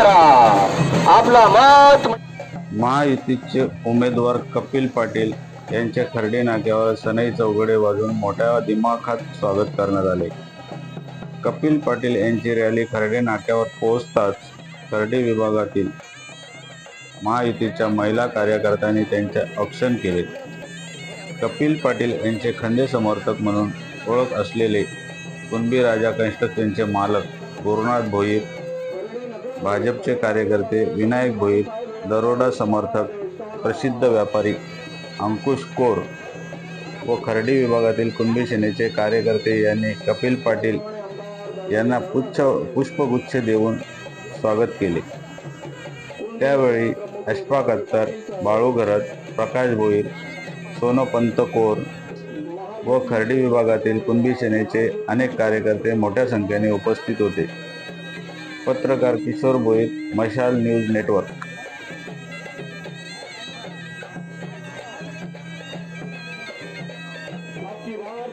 करा. आपला मत महायुतीचे उमेदवार कपिल पाटील यांच्या खर्डे नाक्यावर सनई चौघडे वाजून मोठ्या दिमाखात स्वागत करण्यात आले. कपिल पाटील यांची रॅली खर्डे नाक्यावर पोहोचताच खर्डे विभागातील महायुतीच्या महिला कार्यकर्त्यांनी त्यांचे औक्षण केले. कपिल पाटील यांचे खंदे समर्थक म्हणून ओळख असलेले कुणबी राजा कन्स्ट्रक्शनचे मालक गुरुनाथ भोईर भाजपचे कार्यकर्ते विनायक भोईर दरोडा समर्थक प्रसिद्ध व्यापारी अंकुश कोर व खर्डी विभागातील कुणबी सेनेचे कार्यकर्ते यांनी कपिल पाटील यांना पुच्छ पुष्पगुच्छ देऊन स्वागत केले. त्यावेळी अशफाक अत्तर बाळू घरत प्रकाश भोईर सोनपंत कोर व खर्डी विभागातील कुणबी सेनेचे अनेक कार्यकर्ते मोठ्या संख्येने उपस्थित होते. पत्रकार किशोर भोईर मशाल न्यूज नेटवर्क. नक्की बार